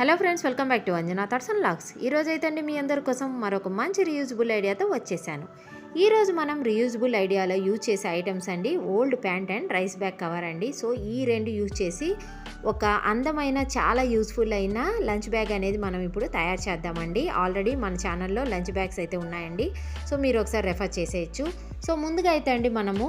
Hello friends welcome back to Anjana Thurs and logs ఈరోజు అయితే అండి మీ అందరి కోసం మరొక మంచి రీయూజబుల్ ఐడియాతో వచ్చేసాను. ఈరోజు మనం రీయూజబుల్ ఐడియాలో యూజ్ చేసే ఐటమ్స్ అండి old pant and rice bag cover అండి. సో ఈ రెండు యూజ్ చేసి ఒక అందమైన చాలా యూస్ఫుల్ అయిన లంచ్ బ్యాగ్ అనేది మనం ఇప్పుడు తయారు చేద్దామండి. ఆల్రెడీ మన ఛానల్లో లంచ్ బ్యాగ్స్ అయితే ఉన్నాయండి. సో మీరు ఒకసారి రెఫర్ చేసేయచ్చు. సో ముందుగా అయితే అండి మనము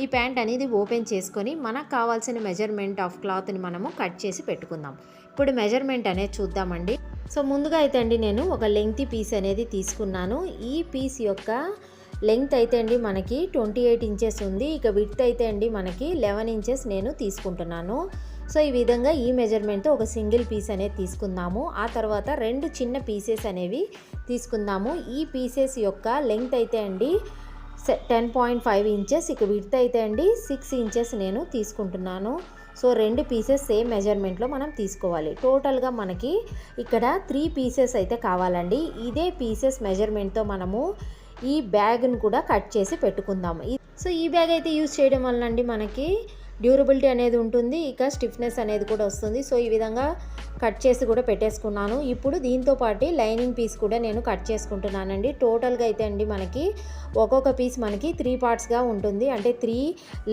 ఈ ప్యాంట్ అనేది ఓపెన్ చేసుకొని మనకు కావాల్సిన మెజర్మెంట్ ఆఫ్ క్లాత్ని మనము కట్ చేసి పెట్టుకుందాం. ఇప్పుడు మెజర్మెంట్ అనేది చూద్దామండి. సో ముందుగా అయితే అండి నేను ఒక లెంగ్త్ పీస్ అనేది తీసుకున్నాను. ఈ పీస్ యొక్క లెంగ్త్ అయితే అండి మనకి ట్వంటీ ఎయిట్ ఇంచెస్ ఉంది. ఇక విత్ అయితే అండి మనకి లెవెన్ ఇంచెస్ నేను తీసుకుంటున్నాను. సో ఈ విధంగా ఈ మెజర్మెంట్తో ఒక సింగిల్ పీస్ అనేది తీసుకుందాము. ఆ తర్వాత రెండు చిన్న పీసెస్ అనేవి తీసుకుందాము. ఈ పీసెస్ యొక్క లెంగ్త్ అయితే అండి టెన్ పాయింట్ ఫైవ్ ఇంచెస్ ఇక విడ్త్ అయితే అండి సిక్స్ ఇంచెస్ నేను తీసుకుంటున్నాను. సో రెండు పీసెస్ సేమ్ మెజర్మెంట్లో మనం తీసుకోవాలి. టోటల్గా మనకి ఇక్కడ త్రీ పీసెస్ అయితే కావాలండి. ఇదే పీసెస్ మెజర్మెంట్తో మనము ఈ బ్యాగ్ను కూడా కట్ చేసి పెట్టుకుందాము. సో ఈ బ్యాగ్ అయితే యూజ్ చేయడం వలన అండి మనకి డ్యూరబిలిటీ అనేది ఉంటుంది ఇక స్టిఫ్నెస్ అనేది కూడా వస్తుంది. సో ఈ విధంగా కట్ చేసి కూడా పెట్టేసుకున్నాను. ఇప్పుడు దీంతో పాటు లైనింగ్ పీస్ కూడా నేను కట్ చేసుకుంటున్నానండి. టోటల్గా అయితే అండి మనకి ఒక్కొక్క పీస్ మనకి త్రీ పార్ట్స్గా ఉంటుంది. అంటే త్రీ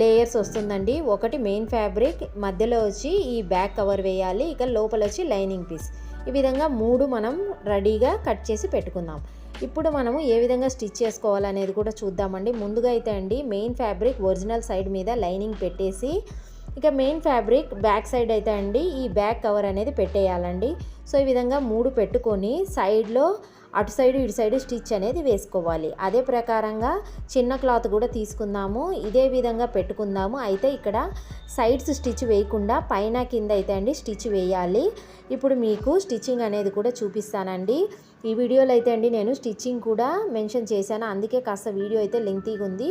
లేయర్స్ వస్తుందండి. ఒకటి మెయిన్ ఫ్యాబ్రిక్ మధ్యలో వచ్చి ఈ బ్యాక్ కవర్ వేయాలి ఇక లోపల వచ్చి లైనింగ్ పీస్. ఈ విధంగా మూడు మనం రెడీగా కట్ చేసి పెట్టుకుందాం. ఇప్పుడు మనము ఏ విధంగా స్టిచ్ చేసుకోవాలనేది కూడా చూద్దామండి. ముందుగా అయితే అండి మెయిన్ ఫ్యాబ్రిక్ ఒరిజినల్ సైడ్ మీద లైనింగ్ పెట్టేసి ఇక మెయిన్ ఫ్యాబ్రిక్ బ్యాక్ సైడ్ అయితే అండి ఈ బ్యాక్ కవర్ అనేది పెట్టేయాలండి. సో ఈ విధంగా మూడు పెట్టుకొని సైడ్లో అటు సైడ్ ఇటు సైడ్ స్టిచ్ అనేది వేసుకోవాలి. అదే ప్రకారంగా చిన్న క్లాత్ కూడా తీసుకుందాము. ఇదే విధంగా పెట్టుకుందాము. అయితే ఇక్కడ సైడ్స్ స్టిచ్ వేయకుండా పైన కింద అయితే అండి స్టిచ్ వేయాలి. ఇప్పుడు మీకు స్టిచ్చింగ్ అనేది కూడా చూపిస్తానండి. ఈ వీడియోలో అయితే అండి నేను స్టిచ్చింగ్ కూడా మెన్షన్ చేశాను. అందుకే కాస్త వీడియో అయితే లెంగ్తీగా ఉంది.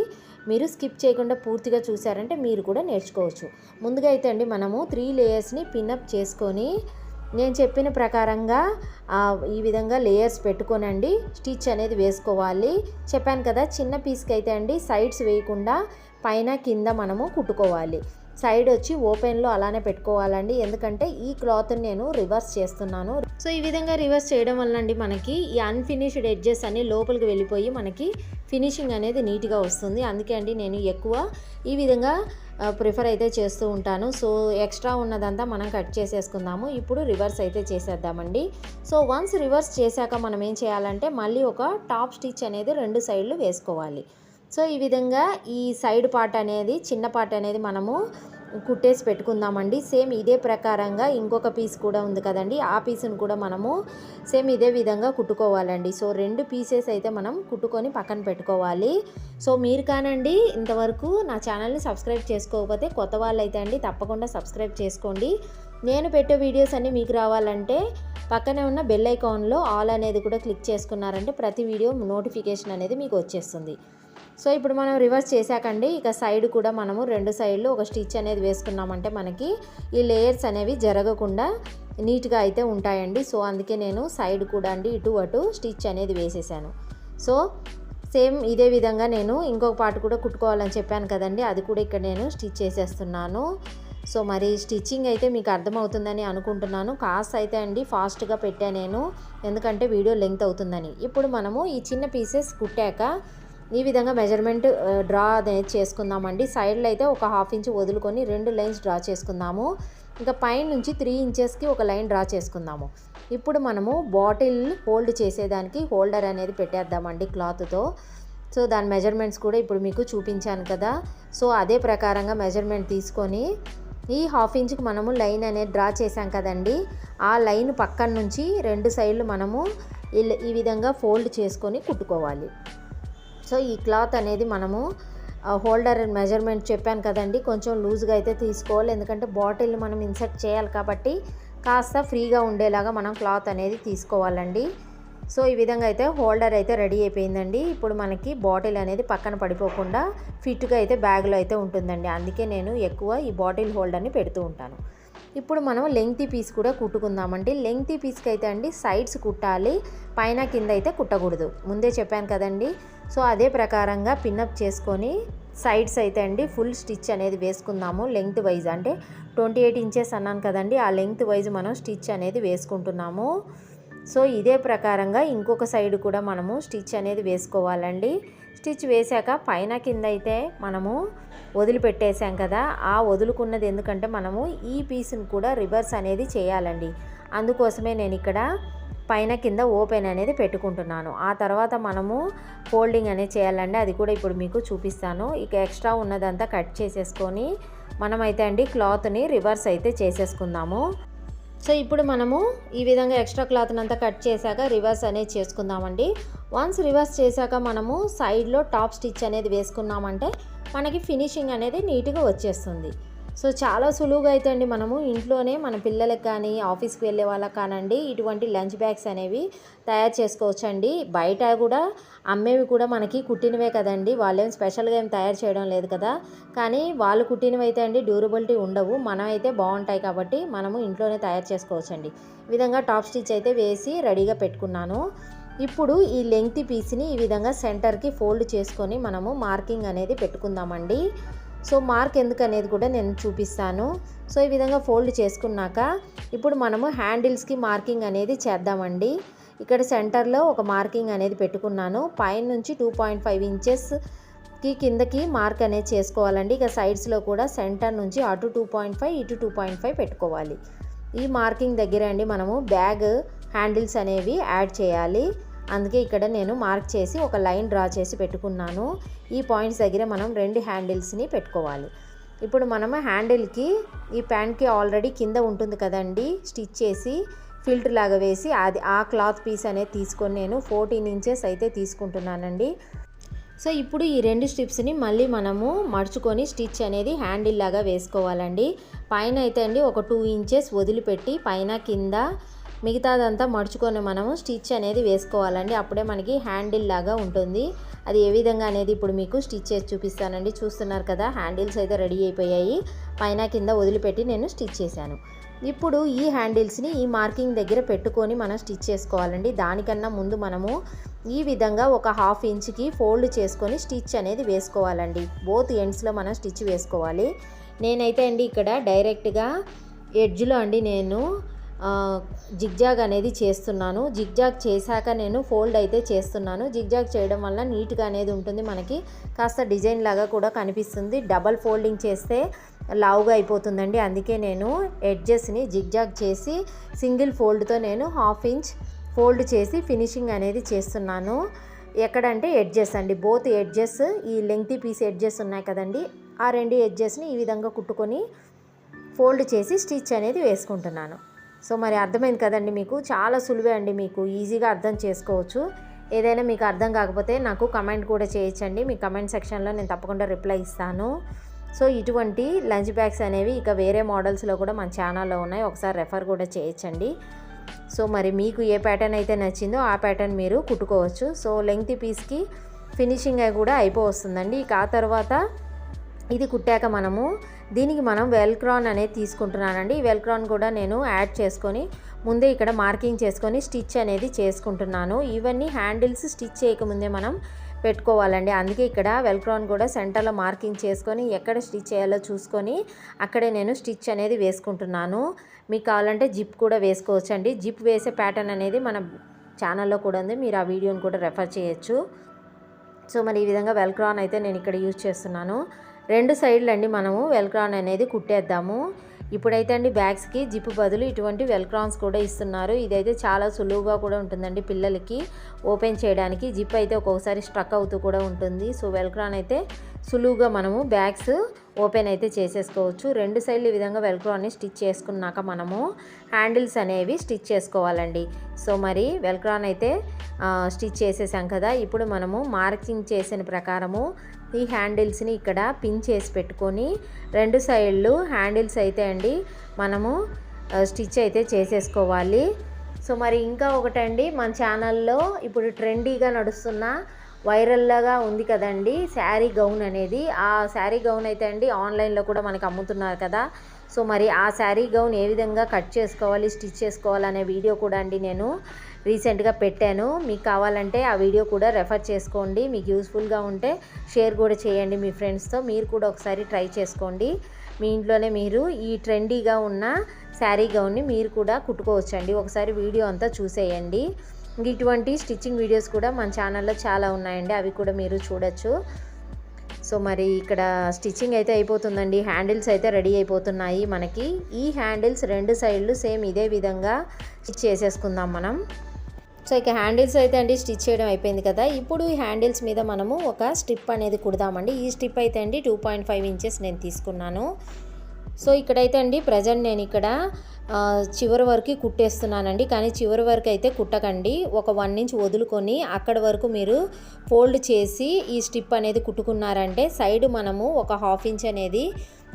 మీరు స్కిప్ చేయకుండా పూర్తిగా చూసారంటే మీరు కూడా నేర్చుకోవచ్చు. ముందుగా అయితే అండి మనము త్రీ లేయర్స్ని పిన్అప్ చేసుకొని నేను చెప్పిన ప్రకారంగా ఈ విధంగా లేయర్స్ పెట్టుకోనండి. స్టిచ్ అనేది వేసుకోవాలి. చెప్పాను కదా చిన్న పీస్కి అయితే అండి సైడ్స్ వేయకుండా పైన కింద మనము కుట్టుకోవాలి. సైడ్ వచ్చి ఓపెన్లో అలానే పెట్టుకోవాలండి. ఎందుకంటే ఈ క్లాత్ని నేను రివర్స్ చేస్తున్నాను. సో ఈ విధంగా రివర్స్ చేయడం వల్ల అండి మనకి ఈ అన్ఫినిష్డ్ ఎడ్జెస్ అన్ని లోపలికి వెళ్ళిపోయి మనకి ఫినిషింగ్ అనేది నీట్గా వస్తుంది. అందుకే అండి నేను ఎక్కువ ఈ విధంగా ప్రిఫర్ అయితే చేస్తూ ఉంటాను. సో ఎక్స్ట్రా ఉన్నదంతా మనం కట్ చేసేసుకుందాము. ఇప్పుడు రివర్స్ అయితే చేసేద్దామండి. సో వన్స్ రివర్స్ చేశాక మనం ఏం చేయాలంటే మళ్ళీ ఒక టాప్ స్టిచ్ అనేది రెండు సైడ్లు వేసుకోవాలి. సో ఈ విధంగా ఈ సైడ్ పార్ట్ అనేది చిన్న పార్ట్ అనేది మనము కుట్టేసి పెట్టుకుందామండి. సేమ్ ఇదే ప్రకారంగా ఇంకొక పీస్ కూడా ఉంది కదండి. ఆ పీస్ని కూడా మనము సేమ్ ఇదే విధంగా కుట్టుకోవాలండి. సో రెండు పీసెస్ అయితే మనం కుట్టుకొని పక్కన పెట్టుకోవాలి. సో మీరు కానండి ఇంతవరకు నా ఛానల్ని సబ్స్క్రైబ్ చేసుకోకపోతే కొత్త వాళ్ళు అయితే అండి తప్పకుండా సబ్స్క్రైబ్ చేసుకోండి. నేను పెట్టే వీడియోస్ అన్నీ మీకు రావాలంటే పక్కనే ఉన్న బెల్ ఐకాన్లో ఆల్ అనేది కూడా క్లిక్ చేసుకున్నారంటే ప్రతి వీడియో నోటిఫికేషన్ అనేది మీకు వచ్చేస్తుంది. సో ఇప్పుడు మనం రివర్స్ చేశాకండి. ఇక సైడ్ కూడా మనము రెండు సైడ్లు ఒక స్టిచ్ అనేది వేసుకున్నామంటే మనకి ఈ లేయర్స్ అనేవి జరగకుండా నీట్గా అయితే ఉంటాయండి. సో అందుకే నేను సైడ్ కూడా అండి ఇటు అటు స్టిచ్ అనేది వేసేసాను. సో సేమ్ ఇదే విధంగా నేను ఇంకొక పార్ట్ కూడా కుట్టుకోవాలని చెప్పాను కదండి. అది కూడా ఇక్కడ నేను స్టిచ్ చేసేస్తున్నాను. సో మరి స్టిచ్చింగ్ అయితే మీకు అర్థమవుతుందని అనుకుంటున్నాను. కాస్ట్ అయితే అండి ఫాస్ట్గా పెట్టా నేను. ఎందుకంటే వీడియో లెంగ్త్ అవుతుందని. ఇప్పుడు మనము ఈ చిన్న పీసెస్ కుట్టాక ఈ విధంగా మెజర్మెంట్ డ్రా uh, అనేది చేసుకుందామండి. సైడ్లో అయితే ఒక హాఫ్ ఇంచ్ వదులుకొని రెండు లైన్స్ డ్రా చేసుకుందాము. ఇంకా పైన నుంచి త్రీ ఇంచెస్కి ఒక లైన్ డ్రా చేసుకుందాము. ఇప్పుడు మనము బాటిల్ హోల్డ్ చేసేదానికి హోల్డర్ అనేది పెట్టేద్దామండి క్లాత్తో సో దాని మెజర్మెంట్స్ కూడా ఇప్పుడు మీకు చూపించాను కదా. సో అదే ప్రకారంగా మెజర్మెంట్ తీసుకొని ఈ హాఫ్ ఇంచ్కి మనము లైన్ అనేది డ్రా చేసాం కదండి. ఆ లైన్ పక్కన నుంచి రెండు సైడ్లు మనము ఇల్- ఈ విధంగా ఫోల్డ్ చేసుకొని కుట్టుకోవాలి. సో ఈ క్లాత్ అనేది మనము హోల్డర్ మెజర్మెంట్ చెప్పాను కదండి కొంచెం లూజ్గా అయితే తీసుకోవాలి. ఎందుకంటే బాటిల్ మనం ఇన్సర్ట్ చేయాలి కాబట్టి కాస్త ఫ్రీగా ఉండేలాగా మనం క్లాత్ అనేది తీసుకోవాలండి. సో ఈ విధంగా అయితే హోల్డర్ అయితే రెడీ అయిపోయిందండి. ఇప్పుడు మనకి బాటిల్ అనేది పక్కన పడిపోకుండా ఫిట్గా అయితే బ్యాగ్లో అయితే ఉంటుందండి. అందుకే నేను ఎక్కువ ఈ బాటిల్ హోల్డర్ని పెడుతూ ఉంటాను. ఇప్పుడు మనం లెంగ్తీ పీస్ కూడా కుట్టుకుందామండి. లెంగ్తీ పీస్కి అయితే అండి సైడ్స్ కుట్టాలి పైన కింద అయితే కుట్టకూడదు. ముందే చెప్పాను కదండి. సో అదే ప్రకారంగా పిన్అప్ చేసుకొని సైడ్స్ అయితే అండి ఫుల్ స్టిచ్ అనేది వేసుకుందాము లెంగ్త్ వైజ్ అంటే ట్వంటీ ఎయిట్ ఇంచెస్ అన్నాను కదండి ఆ లెంగ్త్ వైజ్ మనం స్టిచ్ అనేది వేసుకుంటున్నాము. సో ఇదే ప్రకారంగా ఇంకొక సైడ్ కూడా మనము స్టిచ్ అనేది వేసుకోవాలండి. స్టిచ్ వేశాక పైన కింద అయితే మనము వదిలిపెట్టేసాం కదా ఆ వదులుకున్నది ఎందుకంటే మనము ఈ పీస్ని కూడా రివర్స్ అనేది చేయాలండి. అందుకోసమే నేను ఇక్కడ పైన కింద ఓపెన్ అనేది పెట్టుకుంటున్నాను. ఆ తర్వాత మనము ఫోల్డింగ్ అనేది చేయాలండి. అది కూడా ఇప్పుడు మీకు చూపిస్తాను. ఇక ఎక్స్ట్రా ఉన్నదంతా కట్ చేసేసుకొని మనమైతే అండి క్లాత్ని రివర్స్ అయితే చేసేసుకుందాము. సో ఇప్పుడు మనము ఈ విధంగా ఎక్స్ట్రా క్లాత్ని అంతా కట్ చేశాక రివర్స్ అనేది చేసుకుందామండి. వన్స్ రివర్స్ చేశాక మనము సైడ్లో టాప్ స్టిచ్ అనేది వేసుకున్నామంటే మనకి ఫినిషింగ్ అనేది నీట్గా వచ్చేస్తుంది. సో చాలా సులువుగా అయితే అండి మనము ఇంట్లోనే మన పిల్లలకు కానీ ఆఫీస్కి వెళ్ళే వాళ్ళకి కానండి ఇటువంటి లంచ్ బ్యాగ్స్ అనేవి తయారు చేసుకోవచ్చండి. బయట కూడా అమ్మేవి కూడా మనకి కుట్టినవే కదండి. వాళ్ళేం స్పెషల్గా ఏం తయారు చేయడం లేదు కదా. కానీ వాళ్ళు కుట్టినవి అయితే అండి డ్యూరబిలిటీ ఉండవు. మనం అయితే బాగుంటాయి కాబట్టి మనము ఇంట్లోనే తయారు చేసుకోవచ్చండి. ఈ విధంగా టాప్ స్టిచ్ అయితే వేసి రెడీగా పెట్టుకున్నాను. ఇప్పుడు ఈ లెంగ్త్ పీస్ని ఈ విధంగా సెంటర్కి ఫోల్డ్ చేసుకొని మనము మార్కింగ్ అనేది పెట్టుకుందామండి. సో మార్క్ ఎందుకు అనేది కూడా నేను చూపిస్తాను. సో ఈ విధంగా ఫోల్డ్ చేసుకున్నాక ఇప్పుడు మనము హ్యాండిల్స్కి మార్కింగ్ అనేది చేద్దామండి. ఇక్కడ సెంటర్లో ఒక మార్కింగ్ అనేది పెట్టుకున్నాను. పైన నుంచి టూ పాయింట్ ఫైవ్ ఇంచెస్కి కిందకి మార్క్ అనేది చేసుకోవాలండి. ఇక సైడ్స్లో కూడా సెంటర్ నుంచి అటు టూ పాయింట్ ఫైవ్ ఇటు టూ పాయింట్ ఫైవ్ పెట్టుకోవాలి. ఈ మార్కింగ్ దగ్గర అండి మనము బ్యాగ్ హ్యాండిల్స్ అనేవి యాడ్ చేయాలి. అందుకే ఇక్కడ నేను మార్క్ చేసి ఒక లైన్ డ్రా చేసి పెట్టుకున్నాను. ఈ పాయింట్స్ దగ్గర మనం రెండు హ్యాండిల్స్ని పెట్టుకోవాలి. ఇప్పుడు మనము హ్యాండిల్కి ఈ ప్యాంట్కి ఆల్రెడీ కింద ఉంటుంది కదండి స్టిచ్ చేసి ఫిల్టర్ లాగా వేసి అది ఆ క్లాత్ పీస్ అనేది తీసుకొని నేను ఫోర్టీన్ ఇంచెస్ అయితే తీసుకుంటున్నానండి. సో ఇప్పుడు ఈ రెండు స్ట్రిప్స్ని మళ్ళీ మనము మడుచుకొని స్టిచ్ అనేది హ్యాండిల్ లాగా వేసుకోవాలండి. పైన అయితే అండి ఒక టూ ఇంచెస్ వదిలిపెట్టి పైన కింద మిగతాదంతా మడుచుకొని మనము స్టిచ్ అనేది వేసుకోవాలండి. అప్పుడే మనకి హ్యాండిల్ లాగా ఉంటుంది. అది ఏ విధంగా అనేది ఇప్పుడు మీకు స్టిచ్ చేసి చూపిస్తానండి. చూస్తున్నారు కదా హ్యాండిల్స్ అయితే రెడీ అయిపోయాయి. పైన కింద వదిలిపెట్టి నేను స్టిచ్ చేశాను. ఇప్పుడు ఈ హ్యాండిల్స్ని ఈ మార్కింగ్ దగ్గర పెట్టుకొని మనం స్టిచ్ చేసుకోవాలండి. దానికన్నా ముందు మనము ఈ విధంగా ఒక హాఫ్ ఇంచ్కి ఫోల్డ్ చేసుకొని స్టిచ్ అనేది వేసుకోవాలండి. బోత్ ఎండ్స్లో మనం స్టిచ్ వేసుకోవాలి. నేనైతే అండి ఇక్కడ డైరెక్ట్గా ఎడ్జ్లో అండి నేను జిగ్జాగ్ అనేది చేస్తున్నాను. జిగ్జాగ్ చేశాక నేను ఫోల్డ్ అయితే చేస్తున్నాను. జిగ్జాగ్ చేయడం వల్ల నీట్గా అనేది ఉంటుంది మనకి. కాస్త డిజైన్ లాగా కూడా కనిపిస్తుంది. డబల్ ఫోల్డింగ్ చేస్తే లావుగా అయిపోతుందండి. అందుకే నేను ఎడ్జెస్ని జిగ్జాగ్ చేసి సింగిల్ ఫోల్డ్తో నేను హాఫ్ ఇంచ్ ఫోల్డ్ చేసి ఫినిషింగ్ అనేది చేస్తున్నాను. ఎక్కడంటే ఎడ్జెస్ అండి. బోత్ ఎడ్జెస్ ఈ లెంగ్తీ పీస్ ఎడ్జెస్ ఉన్నాయి కదండి. ఆ రెండు ఎడ్జెస్ని ఈ విధంగా కుట్టుకొని ఫోల్డ్ చేసి స్టిచ్ అనేది వేసుకుంటున్నాను. సో మరి అర్థమైంది కదండి మీకు? చాలా సులువే అండి మీకు. ఈజీగా అర్థం చేసుకోవచ్చు. ఏదైనా మీకు అర్థం కాకపోతే నాకు కమెంట్ కూడా చేయొచ్చండి మీ కమెంట్ సెక్షన్లో నేను తప్పకుండా రిప్లై ఇస్తాను. సో ఇటువంటి లంచ్ బ్యాగ్స్ అనేవి ఇక వేరే మోడల్స్లో కూడా మన ఛానల్లో ఉన్నాయి. ఒకసారి రెఫర్ కూడా చేయొచ్చండి సో మరి మీకు ఏ ప్యాటర్న్ అయితే నచ్చిందో ఆ ప్యాటర్న్ మీరు కుట్టుకోవచ్చు. సో లెంగ్త్ పీస్కి ఫినిషింగ్ అయి కూడా అయిపోవస్తుందండి. ఇక ఆ తర్వాత ఇది కుట్టాక మనము దీనికి మనం వెల్క్రాన్ అనేది తీసుకుంటున్నానండి. వెల్క్రాన్ కూడా నేను యాడ్ చేసుకొని ముందే ఇక్కడ మార్కింగ్ చేసుకొని స్టిచ్ అనేది చేసుకుంటున్నాను. ఇవన్నీ హ్యాండిల్స్ స్టిచ్ చేయకముందే మనం పెట్టుకోవాలండి. అందుకే ఇక్కడ వెల్క్రాన్ కూడా సెంటర్లో మార్కింగ్ చేసుకొని ఎక్కడ స్టిచ్ చేయాలో చూసుకొని అక్కడే నేను స్టిచ్ అనేది వేసుకుంటున్నాను. మీకు కావాలంటే జిప్ కూడా వేసుకోవచ్చు అండి జిప్ వేసే ప్యాటర్న్ అనేది మన ఛానల్లో కూడా ఉంది. మీరు ఆ వీడియోని కూడా రెఫర్ చేయొచ్చు. సో మరి ఈ విధంగా వెల్క్రాన్ అయితే నేను ఇక్కడ యూజ్ చేస్తున్నాను. రెండు సైడ్లు అండి మనము వెల్క్రాన్ అనేది కుట్టేద్దాము. ఇప్పుడైతే అండి బ్యాగ్స్కి జిప్ బదులు ఇటువంటి వెల్క్రాన్స్ కూడా ఇస్తున్నారు. ఇదైతే చాలా సులువుగా కూడా ఉంటుందండి పిల్లలకి. ఓపెన్ చేయడానికి జిప్ అయితే ఒక్కొక్కసారి స్ట్రక్ అవుతూ కూడా ఉంటుంది. సో వెల్క్రాన్ అయితే సులువుగా మనము బ్యాగ్స్ ఓపెన్ అయితే చేసేసుకోవచ్చు. రెండు సైడ్లు ఈ విధంగా వెల్క్రాన్ని స్టిచ్ చేసుకున్నాక మనము హ్యాండిల్స్ అనేవి స్టిచ్ చేసుకోవాలండి. సో మరి వెల్క్రాన్ అయితే స్టిచ్ చేసేసాం కదా. ఇప్పుడు మనము మార్కింగ్ చేసిన ప్రకారము ఈ హ్యాండిల్స్ని ఇక్కడ పిన్ చేసి పెట్టుకొని రెండు సైడ్లు హ్యాండిల్స్ అయితే అండి మనము స్టిచ్ అయితే చేసేసుకోవాలి. సో మరి ఇంకా ఒకటండి మన ఛానల్లో ఇప్పుడు ట్రెండీగా నడుస్తున్న వైరల్లాగా ఉంది కదండి శారీ గౌన్ అనేది. ఆ శారీ గౌన్ అయితే అండి ఆన్లైన్లో కూడా మనకి అమ్ముతున్నారు కదా. సో మరి ఆ శారీ గౌన్ ఏ విధంగా కట్ చేసుకోవాలి స్టిచ్ చేసుకోవాలనే వీడియో కూడా అండి నేను రీసెంట్గా పెట్టాను. మీకు కావాలంటే ఆ వీడియో కూడా రెఫర్ చేసుకోండి. మీకు యూస్ఫుల్గా ఉంటే షేర్ కూడా చేయండి మీ ఫ్రెండ్స్తో. మీరు కూడా ఒకసారి ట్రై చేసుకోండి. మీ ఇంట్లోనే మీరు ఈ ట్రెండీగా ఉన్న శారీ గౌన్ని మీరు కూడా కుట్టుకోవచ్చండి. ఒకసారి వీడియో అంతా చూసేయండి. ఇటువంటి స్టిచ్చింగ్ వీడియోస్ కూడా మన ఛానల్లో చాలా ఉన్నాయండి. అవి కూడా మీరు చూడొచ్చు. సో మరి ఇక్కడ స్టిచ్చింగ్ అయితే అయిపోతుందండి. హ్యాండిల్స్ అయితే రెడీ అయిపోతున్నాయి మనకి. ఈ హ్యాండిల్స్ రెండు సైడ్లు సేమ్ ఇదే విధంగా స్టిచ్ చేసేసుకుందాం మనం. సో ఇక హ్యాండిల్స్ అయితే అండి స్టిచ్ చేయడం అయిపోయింది కదా. ఇప్పుడు ఈ హ్యాండిల్స్ మీద మనము ఒక స్ట్రిప్ అనేది కుడదామండి. ఈ స్ట్రిప్ అయితే అండి టూ పాయింట్ ఫైవ్ ఇంచెస్ నేను తీసుకున్నాను. సో ఇక్కడైతే అండి ప్రజెంట్ నేను ఇక్కడ చివరి వరకు కుట్టేస్తున్నానండి. కానీ చివరి వరకు అయితే కుట్టకండి. ఒక వన్ ఇంచ్ వదులుకొని అక్కడ వరకు మీరు ఫోల్డ్ చేసి ఈ స్టిప్ అనేది కుట్టుకున్నారంటే సైడ్ మనము ఒక హాఫ్ ఇంచ్ అనేది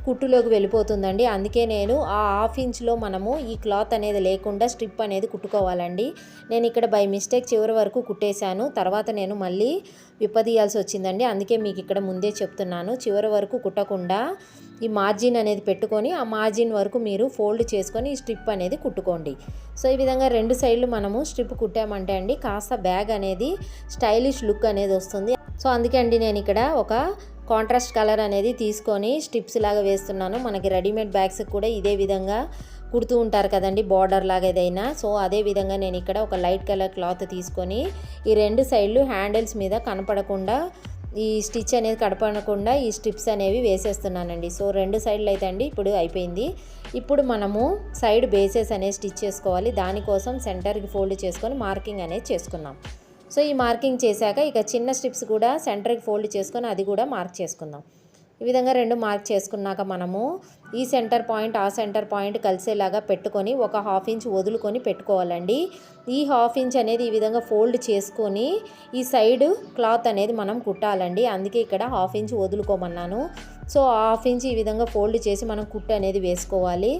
కుట్టులోకి వెళ్ళిపోతుందండి. అందుకే నేను ఆ హాఫ్ ఇంచ్లో మనము ఈ క్లాత్ అనేది లేకుండా స్ట్రిప్ అనేది కుట్టుకోవాలండి. నేను ఇక్కడ బై మిస్టేక్ చివరి వరకు కుట్టేశాను. తర్వాత నేను మళ్ళీ విప్పదీయాల్సి వచ్చిందండి. అందుకే మీకు ఇక్కడ ముందే చెప్తున్నాను. చివరి వరకు కుట్టకుండా ఈ మార్జిన్ అనేది పెట్టుకొని ఆ మార్జిన్ వరకు మీరు ఫోల్డ్ చేసుకొని ఈ స్ట్రిప్ అనేది కుట్టుకోండి. సో ఈ విధంగా రెండు సైడ్లు మనము స్ట్రిప్ కుట్టామంటే అండి కాస్త బ్యాగ్ అనేది స్టైలిష్ లుక్ అనేది వస్తుంది. సో అందుకే అండి నేను ఇక్కడ ఒక కాంట్రాస్ట్ కలర్ అనేది తీసుకొని స్ట్రిప్స్ లాగా వేస్తున్నాను. మనకి రెడీమేడ్ బ్యాగ్స్ కూడా ఇదే విధంగా కుడుతూ ఉంటారు కదండి బార్డర్ లాగా ఏదైనా. సో అదే విధంగా నేను ఇక్కడ ఒక లైట్ కలర్ క్లాత్ తీసుకొని ఈ రెండు సైడ్లు హ్యాండిల్స్ మీద కనపడకుండా ఈ స్టిచ్ అనేది కనపడకుండా ఈ స్ట్రిప్స్ అనేవి వేసేస్తున్నానండి. సో రెండు సైడ్లు అయితే అండి ఇప్పుడు అయిపోయింది. ఇప్పుడు మనము సైడ్ బేసెస్ అనేది స్టిచ్ చేసుకోవాలి. దానికోసం సెంటర్కి ఫోల్డ్ చేసుకొని మార్కింగ్ అనేది చేసుకున్నాం సో ఈ మార్కింగ్ చేశాక ఇక చిన్న స్ట్రిప్స్ కూడా సెంటర్కి ఫోల్డ్ చేసుకొని అది కూడా మార్క్ చేసుకుందాం. ఈ విధంగా రెండు మార్క్ చేసుకున్నాక మనము ఈ సెంటర్ పాయింట్ ఆ సెంటర్ పాయింట్ కలిసేలాగా పెట్టుకొని ఒక హాఫ్ ఇంచ్ వదులుకొని పెట్టుకోవాలండి. ఈ హాఫ్ ఇంచ్ అనేది ఈ విధంగా ఫోల్డ్ చేసుకొని ఈ సైడ్ క్లాత్ అనేది మనం కుట్టాలండి. అందుకే ఇక్కడ హాఫ్ ఇంచ్ వదులుకోమన్నాను. సో హాఫ్ ఇంచ్ ఈ విధంగా ఫోల్డ్ చేసి మనం కుట్టు అనేది వేసుకోవాలి.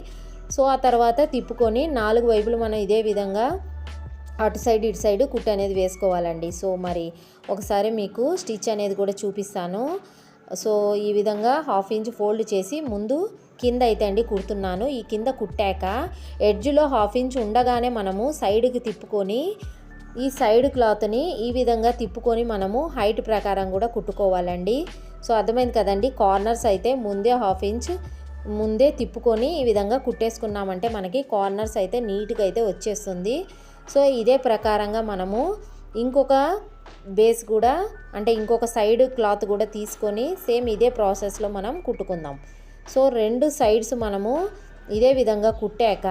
సో ఆ తర్వాత తిప్పుకొని నాలుగు వైపులు మనం ఇదే విధంగా అటు సైడ్ ఇటు సైడ్ కుట్టు అనేది వేసుకోవాలండి. సో మరి ఒకసారి మీకు స్టిచ్ అనేది కూడా చూపిస్తాను. సో ఈ విధంగా హాఫ్ ఇంచ్ ఫోల్డ్ చేసి ముందు కింద అయితే అండి కుడుతున్నాను. ఈ కింద కుట్టాక ఎడ్జ్లో హాఫ్ ఇంచ్ ఉండగానే మనము సైడ్కి తిప్పుకొని ఈ సైడ్ క్లాత్ని ఈ విధంగా తిప్పుకొని మనము హైట్ ప్రకారం కూడా కుట్టుకోవాలండి. సో అర్థమైంది కదండి? కార్నర్స్ అయితే ముందే హాఫ్ ఇంచ్ ముందే తిప్పుకొని ఈ విధంగా కుట్టేసుకున్నామంటే మనకి కార్నర్స్ అయితే నీట్గా అయితే వచ్చేస్తుంది. సో ఇదే ప్రకారంగా మనము ఇంకొక బేస్ కూడా అంటే ఇంకొక సైడ్ క్లాత్ కూడా తీసుకొని సేమ్ ఇదే ప్రాసెస్లో మనం కుట్టుకుందాం. సో రెండు సైడ్స్ మనము ఇదే విధంగా కుట్టాక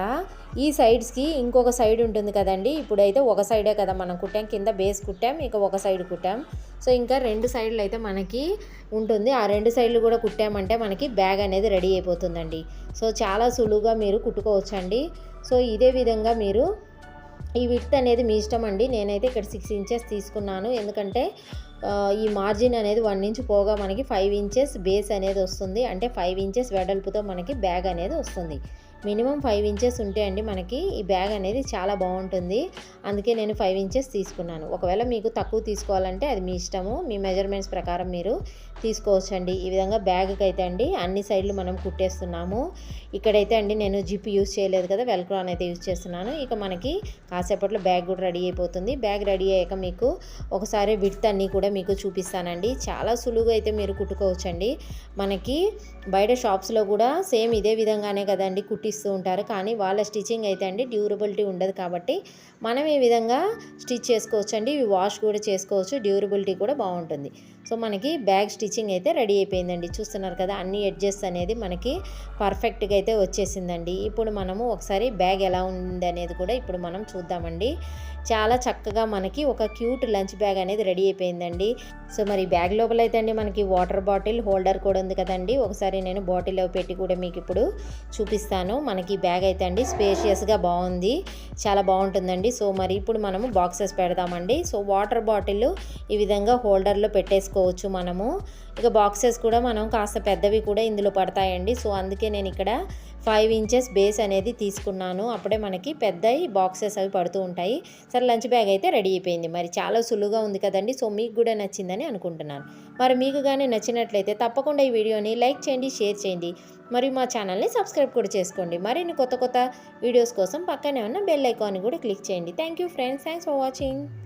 ఈ సైడ్స్కి ఇంకొక సైడ్ ఉంటుంది కదండి. ఇప్పుడైతే ఒక సైడే కదా మనం కుట్టాం కింద బేస్ కుట్టాం ఇక ఒక సైడ్ కుట్టాం. సో ఇంకా రెండు సైడ్లు అయితే మనకి ఉంటుంది. ఆ రెండు సైడ్లు కూడా కుట్టామంటే మనకి బ్యాగ్ అనేది రెడీ అయిపోతుందండి. సో చాలా సులువుగా మీరు కుట్టుకోవచ్చండి. సో ఇదే విధంగా మీరు ఈ విడ్త్ అనేది మీ ఇష్టం అండి. నేనైతే ఇక్కడ సిక్స్ ఇంచెస్ తీసుకున్నాను. ఎందుకంటే ఈ మార్జిన్ అనేది వన్ ఇంచ్ పోగా మనకి ఫైవ్ ఇంచెస్ బేస్ అనేది వస్తుంది. అంటే ఫైవ్ ఇంచెస్ వెడల్పుతో మనకి బ్యాగ్ అనేది వస్తుంది. మినిమం ఫైవ్ ఇంచెస్ ఉంటే అండి మనకి ఈ బ్యాగ్ అనేది చాలా బాగుంటుంది. అందుకే నేను ఫైవ్ ఇంచెస్ తీసుకున్నాను. ఒకవేళ మీకు తక్కువ తీసుకోవాలంటే అది మీ ఇష్టము. మీ మెజర్మెంట్స్ ప్రకారం మీరు తీసుకోవచ్చండి. ఈ విధంగా బ్యాగ్కి అయితే అండి అన్ని సైడ్లు మనం కుట్టేస్తున్నాము. ఇక్కడైతే అండి నేను జిప్ యూజ్ చేయలేదు కదా వెల్క్రాన్ అయితే యూజ్ చేస్తున్నాను. ఇక మనకి కాసేపట్లో బ్యాగ్ కూడా రెడీ అయిపోతుంది. బ్యాగ్ రెడీ అయ్యాక మీకు ఒకసారి విడ్త్ అన్నీ కూడా మీకు చూపిస్తానండి. చాలా సులువుగా అయితే మీరు కుట్టుకోవచ్చండి. మనకి బయట షాప్స్లో కూడా సేమ్ ఇదే విధంగానే కదండి కుట్టిస్తూ ఉంటారు. కానీ వాళ్ళ స్టిచ్చింగ్ అయితే అండి డ్యూరబిలిటీ ఉండదు కాబట్టి మనం ఈ విధంగా స్టిచ్ చేసుకోవచ్చండి. ఇవి వాష్ కూడా చేసుకోవచ్చు. డ్యూరబిలిటీ కూడా బాగుంటుంది. సో మనకి బ్యాగ్ స్టిచ్చింగ్ అయితే రెడీ అయిపోయిందండి. చూస్తున్నారు కదా అన్ని ఎడ్జెస్ అనేది మనకి పర్ఫెక్ట్గా అయితే వచ్చేసిందండి. ఇప్పుడు మనము ఒకసారి బ్యాగ్ ఎలా ఉంది అనేది కూడా ఇప్పుడు మనం చూద్దామండి. చాలా చక్కగా మనకి ఒక క్యూట్ లంచ్ బ్యాగ్ అనేది రెడీ అయిపోయిందండి. సో మరి బ్యాగ్ లోపల అయితే అండి మనకి వాటర్ బాటిల్ హోల్డర్ కూడా ఉంది కదండి. ఒకసారి నేను బాటిల్ పెట్టి కూడా మీకు ఇప్పుడు చూపిస్తాను. మనకి బ్యాగ్ అయితే అండి స్పేషియస్గా బాగుంది. చాలా బాగుంటుందండి. సో మరి ఇప్పుడు మనము బాక్సెస్ పెడదామండి. సో వాటర్ బాటిల్ ఈ విధంగా హోల్డర్లో చేసుకోవచ్చు మనము. ఇక బాక్సెస్ కూడా మనం కాస్త పెద్దవి కూడా ఇందులో పడతాయండి. సో అందుకే నేను ఇక్కడ ఫైవ్ ఇంచెస్ బేస్ అనేది తీసుకున్నాను. అప్పుడే మనకి పెద్ద బాక్సెస్ అవి పడుతూ ఉంటాయి. సరే లంచ్ బ్యాగ్ అయితే రెడీ అయిపోయింది. మరి చాలా సులువుగా ఉంది కదండి. సో మీకు కూడా నచ్చిందని అనుకుంటున్నాను. మరి మీకు కానీ నచ్చినట్లయితే తప్పకుండా ఈ వీడియోని లైక్ చేయండి షేర్ చేయండి. మరియు మా ఛానల్ని సబ్స్క్రైబ్ కూడా చేసుకోండి. మరిన్ని కొత్త కొత్త వీడియోస్ కోసం పక్కనే ఉన్న బెల్ ఐకాన్ని కూడా క్లిక్ చేయండి. Thank you friends thanks for watching